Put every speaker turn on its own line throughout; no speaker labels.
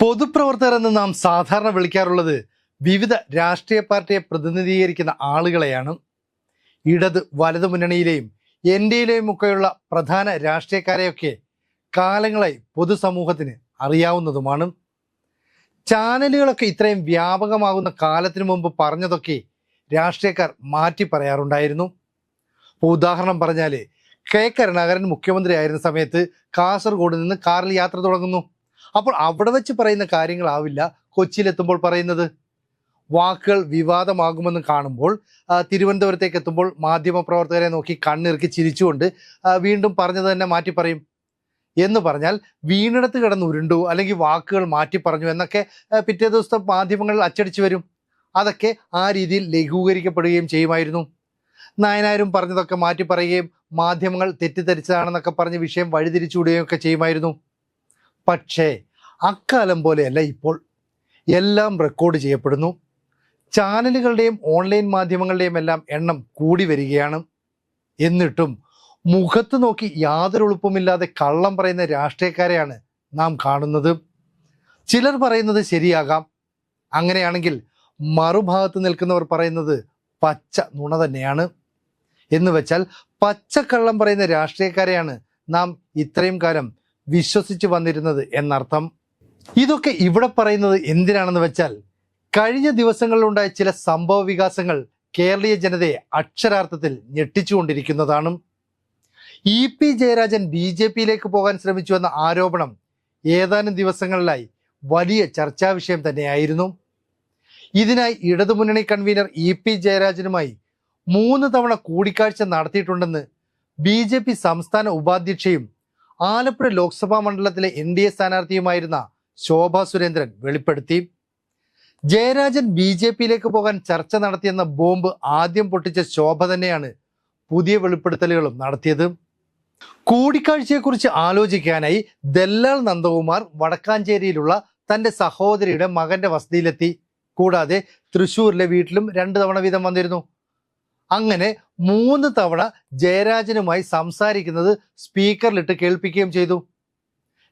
പൊതുപ്രവർത്തകർ എന്ന് നാം സാധാരണ വിളിക്കാറുള്ളത് വിവിധ രാഷ്ട്രീയ പാർട്ടിയെ പ്രതിനിധീകരിക്കുന്ന ആളുകളെയാണ്. ഇടത് വലതു മുന്നണിയിലെയും എൻ ഡിയിലെയും ഒക്കെയുള്ള പ്രധാന രാഷ്ട്രീയക്കാരെയൊക്കെ കാലങ്ങളായി പൊതുസമൂഹത്തിന് അറിയാവുന്നതുമാണ്. ചാനലുകളൊക്കെ ഇത്രയും വ്യാപകമാകുന്ന കാലത്തിനു മുമ്പ് പറഞ്ഞതൊക്കെ രാഷ്ട്രീയക്കാർ മാറ്റി പറയാറുണ്ടായിരുന്നു. ഉദാഹരണം പറഞ്ഞാൽ കെ കരുണാകരൻ മുഖ്യമന്ത്രിയായിരുന്ന സമയത്ത് കാസർഗോഡ് നിന്ന് കാറിൽ യാത്ര തുടങ്ങുന്നു. അപ്പോൾ അവിടെ വെച്ച് പറയുന്ന കാര്യങ്ങളാവില്ല. കൊച്ചിയിലെത്തുമ്പോൾ പറയുന്നത് വാക്കുകൾ വിവാദമാകുമെന്ന് കാണുമ്പോൾ തിരുവനന്തപുരത്തേക്ക് എത്തുമ്പോൾ മാധ്യമപ്രവർത്തകരെ നോക്കി കണ്ണിറുക്കി ചിരിച്ചുകൊണ്ട് വീണ്ടും പറഞ്ഞത് തന്നെ മാറ്റി പറയും. എന്ന് പറഞ്ഞാൽ വീണിടത്ത് കിടന്ന് ഉരുണ്ടു അല്ലെങ്കിൽ വാക്കുകൾ മാറ്റി പറഞ്ഞു എന്നൊക്കെ പിറ്റേ ദിവസത്തെ മാധ്യമങ്ങളിൽ അച്ചടിച്ചു വരും. അതൊക്കെ ആ രീതിയിൽ ലഘൂകരിക്കപ്പെടുകയും ചെയ്യുമായിരുന്നു. നായനാരും പറഞ്ഞതൊക്കെ മാറ്റി പറയുകയും മാധ്യമങ്ങൾ തെറ്റിദ്ധരിച്ചതാണെന്നൊക്കെ പറഞ്ഞ് വിഷയം വഴിതിരിച്ചുവിടുകയും ഒക്കെ ചെയ്യുമായിരുന്നു. പക്ഷേ അക്കാലം പോലെയല്ല ഇപ്പോൾ. എല്ലാം റെക്കോർഡ് ചെയ്യപ്പെടുന്നു. ചാനലുകളുടെയും ഓൺലൈൻ മാധ്യമങ്ങളുടെയും എല്ലാം എണ്ണം കൂടി വരികയാണ്. എന്നിട്ടും മുഖത്ത് നോക്കി യാതൊരു എളുപ്പമില്ലാതെ കള്ളം പറയുന്ന രാഷ്ട്രീയക്കാരെയാണ് നാം കാണുന്നത്. ചിലർ പറയുന്നത് ശരിയാകാം. അങ്ങനെയാണെങ്കിൽ മറുഭാഗത്ത് നിൽക്കുന്നവർ പറയുന്നത് പച്ച നുണ തന്നെയാണ്. എന്ന് വെച്ചാൽ പച്ചക്കള്ളം പറയുന്ന രാഷ്ട്രീയക്കാരെയാണ് നാം ഇത്രയും കാലം വിശ്വസിച്ച് വന്നിരുന്നത് എന്നർത്ഥം. ഇതൊക്കെ ഇവിടെ പറയുന്നത് എന്തിനാണെന്ന് വെച്ചാൽ കഴിഞ്ഞ ദിവസങ്ങളിലുണ്ടായ ചില സംഭവ വികാസങ്ങൾ കേരളീയ ജനതയെ അക്ഷരാർത്ഥത്തിൽ ഞെട്ടിച്ചുകൊണ്ടിരിക്കുന്നതാണ്. E P Jayarajan B J പിയിലേക്ക് പോകാൻ ശ്രമിച്ചുവെന്ന ആരോപണം ഏതാനും ദിവസങ്ങളിലായി വലിയ ചർച്ചാ വിഷയം തന്നെയായിരുന്നു. ഇതിനായി ഇടതുമുന്നണി കൺവീനർ ഇ പി ജയരാജനുമായി മൂന്ന് തവണ കൂടിക്കാഴ്ച നടത്തിയിട്ടുണ്ടെന്ന് ബി ജെ പി സംസ്ഥാന ഉപാധ്യക്ഷയും ആലപ്പുഴ ലോക്സഭാ മണ്ഡലത്തിലെ എൻ ഡി എ സ്ഥാനാർത്ഥിയുമായിരുന്ന ശോഭ സുരേന്ദ്രൻ വെളിപ്പെടുത്തി. ജയരാജൻ ബി ജെ പിയിലേക്ക് പോകാൻ ചർച്ച നടത്തിയെന്ന ബോംബ് ആദ്യം പൊട്ടിച്ച ശോഭ തന്നെയാണ് പുതിയ വെളിപ്പെടുത്തലുകളും നടത്തിയത്. കൂടിക്കാഴ്ചയെക്കുറിച്ച് ആലോചിക്കാനായി ദല്ലാൽ നന്ദകുമാർ വടക്കാഞ്ചേരിയിലുള്ള തന്റെ സഹോദരിയുടെ മകന്റെ വസതിയിലെത്തി. കൂടാതെ തൃശൂരിലെ വീട്ടിലും രണ്ട് തവണ വീതം വന്നിരുന്നു. അങ്ങനെ മൂന്ന് തവണ ജയരാജനുമായി സംസാരിക്കുന്നത് സ്പീക്കറിലിട്ട് കേൾപ്പിക്കുകയും ചെയ്തു.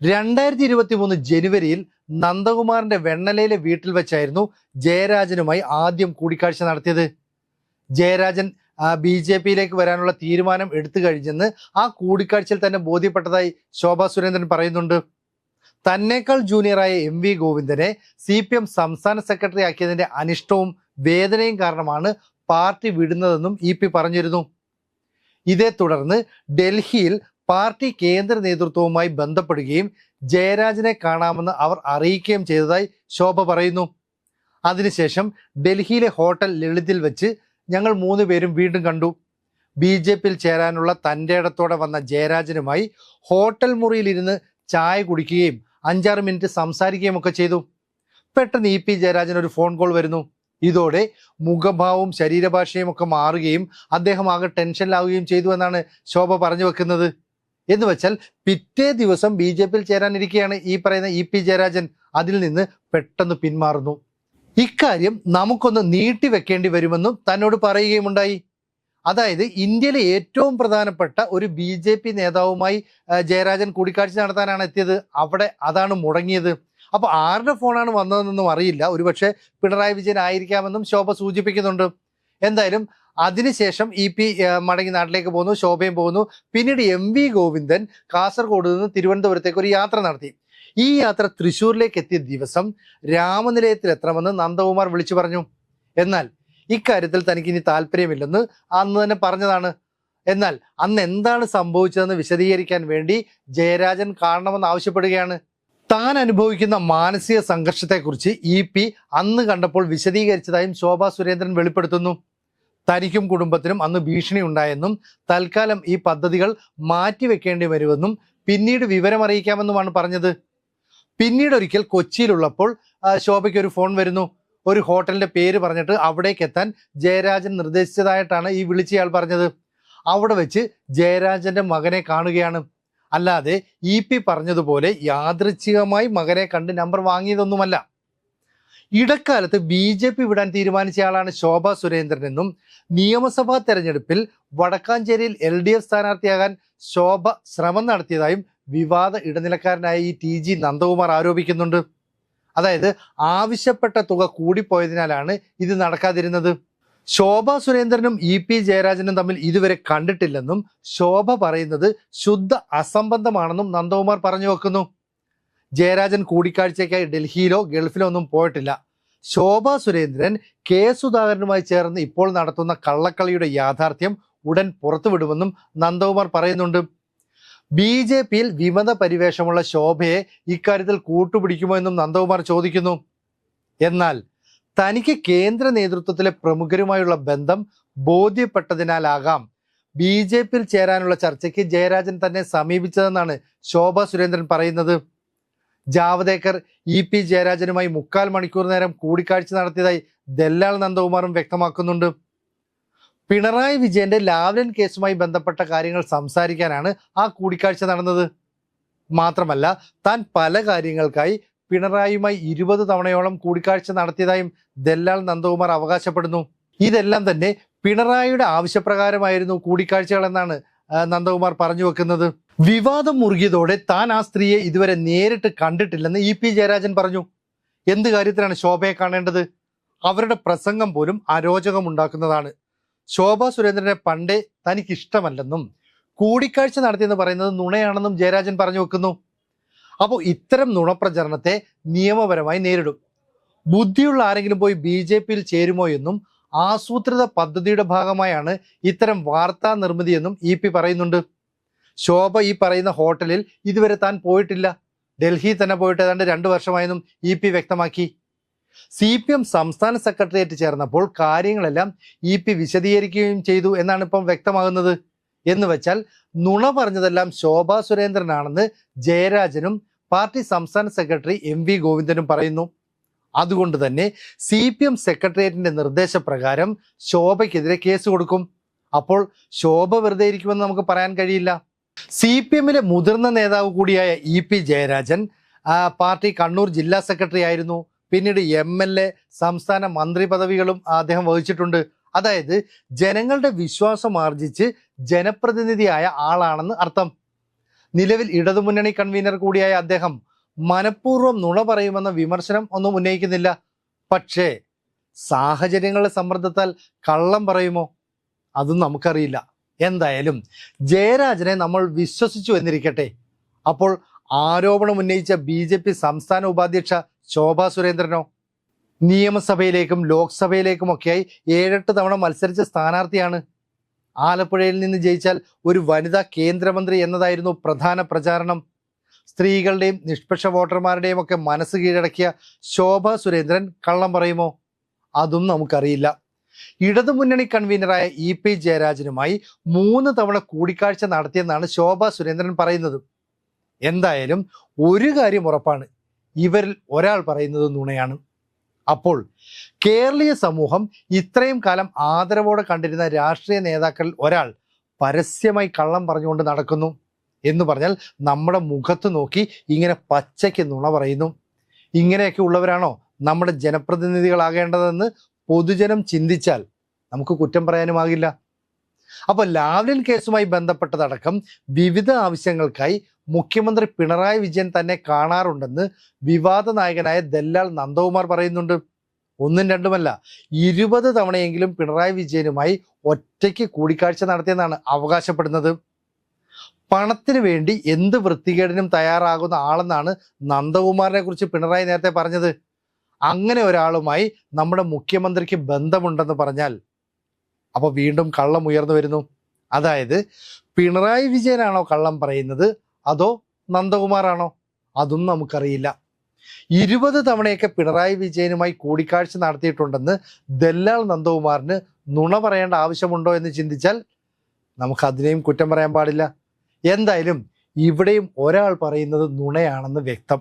രണ്ടായിരത്തി ഇരുപത്തി മൂന്ന് ജനുവരിയിൽ നന്ദകുമാറിന്റെ വെണ്ണലയിലെ വീട്ടിൽ വെച്ചായിരുന്നു ജയരാജനുമായി ആദ്യം കൂടിക്കാഴ്ച നടത്തിയത്. ജയരാജൻ ബി ജെ പിയിലേക്ക് വരാനുള്ള തീരുമാനം എടുത്തു കഴിഞ്ഞെന്ന് ആ കൂടിക്കാഴ്ചയിൽ തന്നെ ബോധ്യപ്പെട്ടതായി ശോഭാ സുരേന്ദ്രൻ പറയുന്നുണ്ട്. തന്നേക്കാൾ ജൂനിയറായ എം വി ഗോവിന്ദനെ സി പി എം സംസ്ഥാന സെക്രട്ടറി ആക്കിയതിന്റെ അനിഷ്ടവും വേദനയും കാരണമാണ് പാർട്ടി വിടുന്നതെന്നും ഇ പി പറഞ്ഞിരുന്നു. ഇതേ തുടർന്ന് ഡൽഹിയിൽ പാർട്ടി കേന്ദ്ര നേതൃത്വവുമായി ബന്ധപ്പെടുകയും ജയരാജനെ കാണാമെന്ന് അവർ അറിയിക്കുകയും ചെയ്തതായി ശോഭ പറയുന്നു. അതിനുശേഷം ഡൽഹിയിലെ ഹോട്ടൽ ലളിതിൽ വെച്ച് ഞങ്ങൾ മൂന്ന് പേരും വീണ്ടും കണ്ടു. ബി ജെ പിയിൽ ചേരാനുള്ള തന്റെ ഇടത്തോടെ വന്ന ജയരാജനുമായി ഹോട്ടൽ മുറിയിലിരുന്ന് ചായ കുടിക്കുകയും അഞ്ചാറ് മിനിറ്റ് സംസാരിക്കുകയും ഒക്കെ ചെയ്തു. പെട്ടെന്ന് ഇ പി ജയരാജൻ ഒരു ഫോൺ കോൾ വരുന്നു. ഇതോടെ മുഖഭാവവും ശരീരഭാഷയും ഒക്കെ മാറുകയും അദ്ദേഹം ആകെ ടെൻഷനിലാവുകയും ചെയ്തു എന്നാണ് ശോഭ പറഞ്ഞു വെക്കുന്നത്. എന്ന് വെച്ചാൽ പിറ്റേ ദിവസം ബി ജെ പിയിൽ ചേരാനിരിക്കുകയാണ് ഈ പറയുന്ന ഇ പി ജയരാജൻ അതിൽ നിന്ന് പെട്ടെന്ന് പിന്മാറുന്നു. ഇക്കാര്യം നമുക്കൊന്ന് നീട്ടി വെക്കേണ്ടി വരുമെന്നും തന്നോട് പറയുകയുമുണ്ടായി. അതായത് ഇന്ത്യയിലെ ഏറ്റവും പ്രധാനപ്പെട്ട ഒരു ബി ജെ പി നേതാവുമായി ജയരാജൻ കൂടിക്കാഴ്ച നടത്താനാണ് എത്തിയത്. അവിടെ അതാണ് മുടങ്ങിയത്. അപ്പൊ ആരുടെ ഫോണാണ് വന്നതെന്നൊന്നും അറിയില്ല. ഒരുപക്ഷെ പിണറായി വിജയൻ ആയിരിക്കാമെന്നും ശോഭ സൂചിപ്പിക്കുന്നുണ്ട്. എന്തായാലും അതിനുശേഷം ഇ പി മടങ്ങി നാട്ടിലേക്ക് പോകുന്നു ശോഭയും പോകുന്നു. പിന്നീട് എം വി ഗോവിന്ദൻ കാസർഗോഡ് നിന്ന് തിരുവനന്തപുരത്തേക്ക് ഒരു യാത്ര നടത്തി. ഈ യാത്ര തൃശ്ശൂരിലേക്ക് എത്തിയ ദിവസം രാമനിലയത്തിൽ എത്തണമെന്ന് നന്ദകുമാർ വിളിച്ചു പറഞ്ഞു. എന്നാൽ ഇക്കാര്യത്തിൽ തനിക്ക് ഇനി താല്പര്യമില്ലെന്ന് അന്ന് തന്നെ പറഞ്ഞതാണ്. എന്നാൽ അന്ന് എന്താണ് സംഭവിച്ചതെന്ന് വിശദീകരിക്കാൻ വേണ്ടി ജയരാജൻ കാണണമെന്ന് ആവശ്യപ്പെടുകയാണ്. താൻ അനുഭവിക്കുന്ന മാനസിക സംഘർഷത്തെക്കുറിച്ച് ഇ പി അന്ന് കണ്ടപ്പോൾ വിശദീകരിച്ചതായും ശോഭാ സുരേന്ദ്രൻ വെളിപ്പെടുത്തുന്നു. തനിക്കും കുടുംബത്തിനും അന്ന് ഭീഷണി ഉണ്ടായെന്നും തൽക്കാലം ഈ പദ്ധതികൾ മാറ്റിവെക്കേണ്ടി വരുമെന്നും പിന്നീട് വിവരമറിയിക്കാമെന്നുമാണ് പറഞ്ഞത്. പിന്നീട് ഒരിക്കൽ കൊച്ചിയിലുള്ളപ്പോൾ ശോഭയ്ക്ക് ഒരു ഫോൺ വരുന്നു. ഒരു ഹോട്ടലിന്റെ പേര് പറഞ്ഞിട്ട് അവിടേക്ക് എത്താൻ ജയരാജൻ നിർദ്ദേശിച്ചതായിട്ടാണ് ഈ വിളിച്ചയാൾ പറഞ്ഞത്. അവിടെ വെച്ച് ജയരാജന്റെ മകനെ കാണുകയാണ്. അല്ലാതെ ഇ പി പറഞ്ഞതുപോലെ യാദൃച്ഛികമായി മകനെ കണ്ട് നമ്പർ വാങ്ങിയതൊന്നുമല്ല. ഇടക്കാലത്ത് ബി ജെ പി വിടാൻ തീരുമാനിച്ചയാളാണ് ശോഭ സുരേന്ദ്രൻ എന്നും നിയമസഭാ തെരഞ്ഞെടുപ്പിൽ വടക്കാഞ്ചേരിയിൽ എൽ ഡി എഫ് സ്ഥാനാർത്ഥിയാകാൻ ശോഭ ശ്രമം നടത്തിയതായും വിവാദ ഇടനിലക്കാരനായ ഈ ടി ജി നന്ദകുമാർ ആരോപിക്കുന്നുണ്ട്. അതായത് ആവശ്യപ്പെട്ട തുക കൂടിപ്പോയതിനാലാണ് ഇത് നടക്കാതിരുന്നത്. ശോഭ സുരേന്ദ്രനും ഇ പി ജയരാജനും തമ്മിൽ ഇതുവരെ കണ്ടിട്ടില്ലെന്നും ശോഭ പറയുന്നത് ശുദ്ധ അസംബന്ധമാണെന്നും നന്ദകുമാർ പറഞ്ഞു വെക്കുന്നു. ജയരാജൻ കൂടിക്കാഴ്ചയ്ക്കായി ഡൽഹിയിലോ ഗൾഫിലോ ഒന്നും പോയിട്ടില്ല. ശോഭ സുരേന്ദ്രൻ കെ സുധാകരനുമായി ചേർന്ന് ഇപ്പോൾ നടത്തുന്ന കള്ളക്കളിയുടെ യാഥാർത്ഥ്യം ഉടൻ പുറത്തുവിടുമെന്നും നന്ദകുമാർ പറയുന്നുണ്ട്. ബി ജെ പിയിൽ വിമത പരിവേഷമുള്ള ശോഭയെ ഇക്കാര്യത്തിൽ കൂട്ടുപിടിക്കുമോ എന്നും നന്ദകുമാർ ചോദിക്കുന്നു. എന്നാൽ തനിക്ക് കേന്ദ്ര നേതൃത്വത്തിലെ പ്രമുഖരുമായുള്ള ബന്ധം ബോധ്യപ്പെട്ടതിനാലാകാം. ബി ജെ പിയിൽ ചേരാനുള്ള ചർച്ചയ്ക്ക് ജയരാജൻ തന്നെ സമീപിച്ചതെന്നാണ് ശോഭ സുരേന്ദ്രൻ പറയുന്നത്. ജാവദേക്കർ ഇ പി ജയരാജനുമായി മുക്കാൽ മണിക്കൂർ നേരം കൂടിക്കാഴ്ച നടത്തിയതായി ദല്ലാൽ നന്ദകുമാറും വ്യക്തമാക്കുന്നുണ്ട്. പിണറായി വിജയന്റെ ലാവ്ലിൻ കേസുമായി ബന്ധപ്പെട്ട കാര്യങ്ങൾ സംസാരിക്കാനാണ് ആ കൂടിക്കാഴ്ച നടന്നത്. മാത്രമല്ല താൻ പല കാര്യങ്ങൾക്കായി പിണറായിയുമായി ഇരുപത് തവണയോളം കൂടിക്കാഴ്ച നടത്തിയതായും ദല്ലാൽ നന്ദകുമാർ അവകാശപ്പെടുന്നു. ഇതെല്ലാം തന്നെ പിണറായിയുടെ ആവശ്യപ്രകാരമായിരുന്നു കൂടിക്കാഴ്ചകളെന്നാണ് നന്ദകുമാർ പറഞ്ഞു വെക്കുന്നത്. വിവാദം മുറുകിയതോടെ താൻ ആ സ്ത്രീയെ ഇതുവരെ നേരിട്ട് കണ്ടിട്ടില്ലെന്ന് ഇ പി ജയരാജൻ പറഞ്ഞു. എന്ത് കാര്യത്തിലാണ് ശോഭയെ കാണേണ്ടത്? അവരുടെ പ്രസംഗം പോലും അരോചകമുണ്ടാക്കുന്നതാണ്. ശോഭ സുരേന്ദ്രനെ പണ്ടേ തനിക്കിഷ്ടമല്ലെന്നും കൂടിക്കാഴ്ച നടത്തിയെന്ന് പറയുന്നത് നുണയാണെന്നും ജയരാജൻ പറഞ്ഞു വെക്കുന്നു. അപ്പോൾ ഇത്തരം നുണപ്രചരണത്തെ നിയമപരമായി നേരിടും. ബുദ്ധിയുള്ള ആരെങ്കിലും പോയി ബി ജെ പിയിൽ ചേരുമോ എന്നും ആസൂത്രിത പദ്ധതിയുടെ ഭാഗമായാണ് ഇത്തരം വാർത്താ നിർമ്മിതിയെന്നും ഇ പി പറയുന്നുണ്ട്. ശോഭ ഈ പറയുന്ന ഹോട്ടലിൽ ഇതുവരെ താൻ പോയിട്ടില്ല. ഡൽഹി തന്നെ പോയിട്ട് ഏതാണ്ട് രണ്ടു വർഷമായെന്നും ഇ പി വ്യക്തമാക്കി. സി പി എം സംസ്ഥാന സെക്രട്ടേറിയറ്റ് ചേർന്നപ്പോൾ കാര്യങ്ങളെല്ലാം ഇ പി വിശദീകരിക്കുകയും ചെയ്തു എന്നാണ് ഇപ്പം വ്യക്തമാകുന്നത്. എന്ന് വെച്ചാൽ നുണ പറഞ്ഞതെല്ലാം ശോഭാ സുരേന്ദ്രനാണെന്ന് ജയരാജനും പാർട്ടി സംസ്ഥാന സെക്രട്ടറി എം വി ഗോവിന്ദനും പറയുന്നു. അതുകൊണ്ട് തന്നെ സി പി എം സെക്രട്ടേറിയറ്റിന്റെ നിർദ്ദേശപ്രകാരം ശോഭയ്ക്കെതിരെ കേസ് കൊടുക്കും. അപ്പോൾ ശോഭ വെറുതെ ഇരിക്കുമെന്ന് നമുക്ക് പറയാൻ കഴിയില്ല. സി പി എമ്മിലെ മുതിർന്ന നേതാവ് കൂടിയായ E P Jayarajan party Kannur ജില്ലാ സെക്രട്ടറി ആയിരുന്നു. പിന്നീട് എം എൽ എ സംസ്ഥാന മന്ത്രി പദവികളും അദ്ദേഹം വഹിച്ചിട്ടുണ്ട്. അതായത് ജനങ്ങളുടെ വിശ്വാസം ആർജിച്ച് ജനപ്രതിനിധിയായ ആളാണെന്ന് അർത്ഥം. നിലവിൽ ഇടതുമുന്നണി കൺവീനർ കൂടിയായ അദ്ദേഹം മനഃപൂർവം നുണ പറയുമെന്ന വിമർശനം ഒന്നും ഉന്നയിക്കുന്നില്ല. പക്ഷേ സാഹചര്യങ്ങളുടെ സമ്മർദ്ദത്താൽ കള്ളം പറയുമോ? അതും നമുക്കറിയില്ല. എന്തായാലും ജയരാജനെ നമ്മൾ വിശ്വസിച്ചു എന്നിരിക്കട്ടെ. അപ്പോൾ ആരോപണം ഉന്നയിച്ച ബി സംസ്ഥാന ഉപാധ്യക്ഷ ശോഭാ സുരേന്ദ്രനോ? നിയമസഭയിലേക്കും ലോക്സഭയിലേക്കുമൊക്കെയായി ഏഴെട്ട് തവണ മത്സരിച്ച സ്ഥാനാർത്ഥിയാണ്. ആലപ്പുഴയിൽ നിന്ന് ജയിച്ചാൽ ഒരു വനിതാ കേന്ദ്രമന്ത്രി എന്നതായിരുന്നു പ്രധാന പ്രചാരണം. സ്ത്രീകളുടെയും നിഷ്പക്ഷ വോട്ടർമാരുടെയും ഒക്കെ മനസ്സ് കീഴടക്കിയ ശോഭ സുരേന്ദ്രൻ കള്ളം പറയുമോ? അതും നമുക്കറിയില്ല. ഇടതുമുന്നണി കൺവീനറായ ഇ പി ജയരാജനുമായി മൂന്ന് തവണ കൂടിക്കാഴ്ച നടത്തിയെന്നാണ് ശോഭ സുരേന്ദ്രൻ പറയുന്നത്. എന്തായാലും ഒരു കാര്യം ഉറപ്പാണ്. ഇവരിൽ ഒരാൾ പറയുന്നത് നുണയാണ്. അപ്പോൾ കേരളീയ സമൂഹം ഇത്രയും കാലം ആദരവോടെ കണ്ടിരുന്ന രാഷ്ട്രീയ നേതാക്കളിൽ ഒരാൾ പരസ്യമായി കള്ളം പറഞ്ഞുകൊണ്ട് നടക്കുന്നു എന്ന് പറഞ്ഞാൽ നമ്മുടെ മുഖത്ത് നോക്കി ഇങ്ങനെ പച്ചയ്ക്ക് നുണ പറയുന്നു. ഇങ്ങനെയൊക്കെ ഉള്ളവരാണോ നമ്മുടെ ജനപ്രതിനിധികളാകേണ്ടതെന്ന് പൊതുജനം ചിന്തിച്ചാൽ നമുക്ക് കുറ്റം പറയാനുമാകില്ല. അപ്പോൾ ലാവ്ലിൻ കേസുമായി ബന്ധപ്പെട്ടതടക്കം വിവിധ ആവശ്യങ്ങൾക്കായി മുഖ്യമന്ത്രി പിണറായി വിജയൻ തന്നെ കാണാറുണ്ടെന്ന് വിവാദ നായകനായ ദല്ലാൽ നന്ദകുമാർ പറയുന്നുണ്ട്. ഒന്നും രണ്ടുമല്ല ഇരുപത് തവണയെങ്കിലും പിണറായി വിജയനുമായി ഒറ്റയ്ക്ക് കൂടിക്കാഴ്ച നടത്തിയെന്നാണ് അവകാശപ്പെടുന്നത്. പണത്തിന് വേണ്ടി എന്ത് വൃത്തികേടിനും തയ്യാറാകുന്ന ആളെന്നാണ് നന്ദകുമാറിനെ കുറിച്ച് പിണറായി നേരത്തെ പറഞ്ഞത്. അങ്ങനെ ഒരാളുമായി നമ്മുടെ മുഖ്യമന്ത്രിക്ക് ബന്ധമുണ്ടെന്ന് പറഞ്ഞാൽ അപ്പൊ വീണ്ടും കള്ളം ഉയർന്നു വരുന്നു. അതായത് പിണറായി വിജയനാണോ കള്ളം പറയുന്നത്? അതോ നന്ദകുമാറാണോ? അതും നമുക്കറിയില്ല. ഇരുപത് തവണയൊക്കെ പിണറായി വിജയനുമായി കൂടിക്കാഴ്ച നടത്തിയിട്ടുണ്ടെന്ന് ദല്ലാൽ നന്ദകുമാറിന് നുണ പറയേണ്ട ആവശ്യമുണ്ടോ എന്ന് ചിന്തിച്ചാൽ നമുക്ക് അതിനെയും കുറ്റം പറയാൻ പാടില്ല. എന്തായാലും ഇവിടെയും ഒരാൾ പറയുന്നത് നുണയാണെന്ന് വ്യക്തം.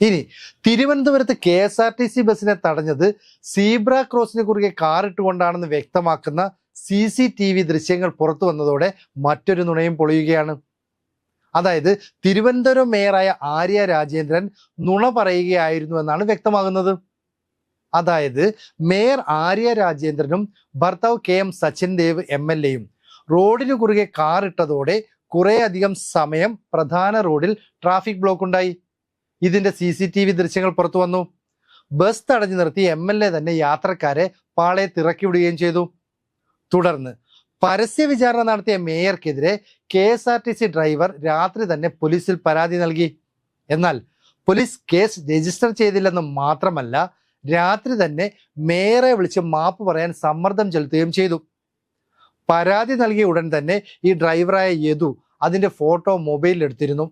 ഇനി തിരുവനന്തപുരത്ത് K S R T C ബസ്സിനെ തടഞ്ഞത് സീബ്ര ക്രോസിന് കുറുകെ കാറിട്ടുകൊണ്ടാണെന്ന് വ്യക്തമാക്കുന്ന സി സി ടി വി ദൃശ്യങ്ങൾ പുറത്തു വന്നതോടെ മറ്റൊരു നുണയും പൊളിയുകയാണ്. അതായത് തിരുവനന്തപുരം മേയറായ ആര്യ രാജേന്ദ്രൻ നുണ പറയുകയായിരുന്നു എന്നാണ് വ്യക്തമാകുന്നത്. അതായത് മേയർ ആര്യ രാജേന്ദ്രനും ഭർത്താവ് K M Sachin Dev M L എയും റോഡിന് കുറുകെ കാറിട്ടതോടെ കുറേ അധികം സമയം പ്രധാന റോഡിൽ ട്രാഫിക് ബ്ലോക്ക് ഉണ്ടായി. ഇതിന്റെ സി സി ടി വി ദൃശ്യങ്ങൾ പുറത്തു വന്നു. ബസ് തടഞ്ഞു നിർത്തി എം എൽ എ തന്നെ യാത്രക്കാരെ പാളയത്തിറക്കി വിടുകയും ചെയ്തു. തുടർന്ന് പരസ്യ വിചാരണ നടത്തിയ മേയർക്കെതിരെ K S R T C driver രാത്രി തന്നെ പോലീസിൽ പരാതി നൽകി. എന്നാൽ പോലീസ് കേസ് രജിസ്റ്റർ ചെയ്തില്ലെന്ന് മാത്രമല്ല രാത്രി തന്നെ മേയറെ വിളിച്ച് മാപ്പ് പറയാൻ സമ്മർദ്ദം ചെലുത്തുകയും ചെയ്തു. പരാതി നൽകിയ ഉടൻ തന്നെ ഈ ഡ്രൈവറായ യദു അതിന്റെ ഫോട്ടോ മൊബൈലിൽ എടുത്തിരുന്നു.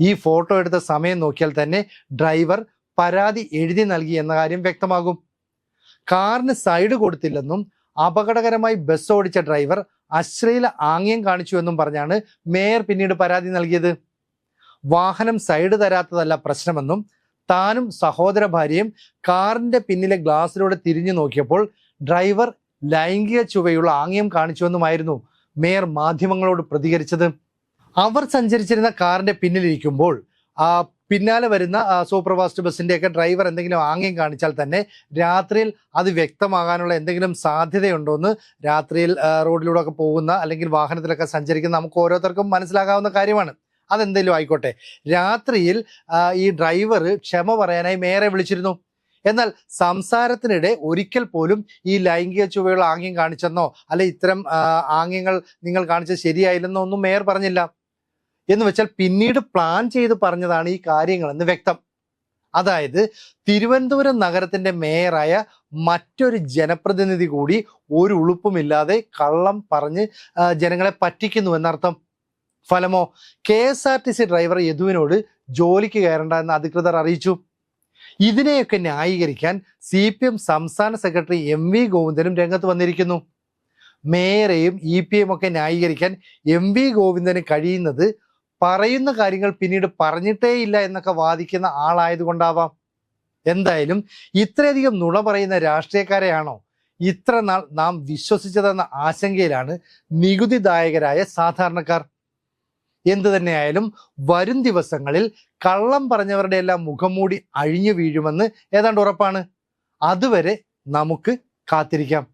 ഈ ഫോട്ടോ എടുത്ത സമയം നോക്കിയാൽ തന്നെ ഡ്രൈവർ പരാതി എഴുതി നൽകി എന്ന കാര്യം വ്യക്തമാകും. കാറിന് സൈഡ് കൊടുത്തില്ലെന്നും അപകടകരമായി ബസ് ഓടിച്ച ഡ്രൈവർ അശ്രയില ആംഗ്യം കാണിച്ചു എന്നും പറഞ്ഞാണ് മേയർ പിന്നീട് പരാതി നൽകിയത്. വാഹനം സൈഡ് തരാത്തതല്ല പ്രശ്നമെന്നും താനും സഹോദര ഭാര്യയും കാറിന്റെ പിന്നിലെ ഗ്ലാസ്സിലൂടെ തിരിഞ്ഞു നോക്കിയപ്പോൾ ഡ്രൈവർ ലൈംഗിക ചുവയുള്ള ആംഗ്യം കാണിച്ചുവെന്നുമായിരുന്നു മേയർ മാധ്യമങ്ങളോട് പ്രതികരിച്ചത്. അവർ സഞ്ചരിച്ചിരുന്ന കാറിന്റെ പിന്നിലിരിക്കുമ്പോൾ പിന്നാലെ വരുന്ന സൂപ്പർഫാസ്റ്റ് സൂപ്പർ ഫാസ്റ്റ് ബസ്സിന്റെയൊക്കെ ഡ്രൈവർ എന്തെങ്കിലും ആംഗ്യം കാണിച്ചാൽ തന്നെ രാത്രിയിൽ അത് വ്യക്തമാകാനുള്ള എന്തെങ്കിലും സാധ്യതയുണ്ടോ എന്ന് രാത്രിയിൽ റോഡിലൂടെ ഒക്കെ പോകുന്ന അല്ലെങ്കിൽ വാഹനത്തിലൊക്കെ സഞ്ചരിക്കുന്ന നമുക്ക് ഓരോരുത്തർക്കും മനസ്സിലാകാവുന്ന കാര്യമാണ്. അതെന്തെങ്കിലും ആയിക്കോട്ടെ. രാത്രിയിൽ ഈ ഡ്രൈവർ ക്ഷമ പറയാനായി മേയറെ വിളിച്ചിരുന്നു. എന്നാൽ സംസാരത്തിനിടെ ഒരിക്കൽ പോലും ഈ ലൈംഗിക ചുവയുള്ള ആംഗ്യം കാണിച്ചെന്നോ അല്ലെ ഇത്തരം ആംഗ്യങ്ങൾ നിങ്ങൾ കാണിച്ചത് ശരിയായില്ലെന്നോ ഒന്നും മേയർ പറഞ്ഞില്ല. എന്ന് വെച്ചാൽ പിന്നീട് പ്ലാൻ ചെയ്ത് പറഞ്ഞതാണ് ഈ കാര്യങ്ങളെന്ന് വ്യക്തം. അതായത് തിരുവനന്തപുരം നഗരത്തിന്റെ മേയറായ മറ്റൊരു ജനപ്രതിനിധി കൂടി ഒരു ഉളുപ്പുമില്ലാതെ കള്ളം പറഞ്ഞ് ജനങ്ങളെ പറ്റിക്കുന്നു എന്നർത്ഥം. ഫലമോ K S R T C driver യദുവിനോട് ജോലിക്ക് കയറേണ്ട എന്ന് അധികൃതർ അറിയിച്ചു. ഇതിനെയൊക്കെ ന്യായീകരിക്കാൻ സി പി എം സംസ്ഥാന സെക്രട്ടറി എം വി ഗോവിന്ദനും രംഗത്ത് വന്നിരിക്കുന്നു. മേയറെയും ഇ പി എം ഒക്കെ ന്യായീകരിക്കാൻ എം വി ഗോവിന്ദന് കഴിയുന്നത് പറയുന്ന കാര്യങ്ങൾ പിന്നീട് പറഞ്ഞിട്ടേ ഇല്ല എന്നൊക്കെ വാദിക്കുന്ന ആളായതുകൊണ്ടാവാം. എന്തായാലും ഇത്രയധികം നുണ പറയുന്ന രാഷ്ട്രീയക്കാരെയാണോ ഇത്ര നാൾ നാം വിശ്വസിച്ചതെന്ന ആശങ്കയിലാണ് നികുതിദായകരായ സാധാരണക്കാർ. എന്തു തന്നെയായാലും വരും ദിവസങ്ങളിൽ കള്ളം പറഞ്ഞവരുടെ എല്ലാം മുഖം മൂടി അഴിഞ്ഞു വീഴുമെന്ന് ഏതാണ്ട് ഉറപ്പാണ്. അതുവരെ നമുക്ക് കാത്തിരിക്കാം.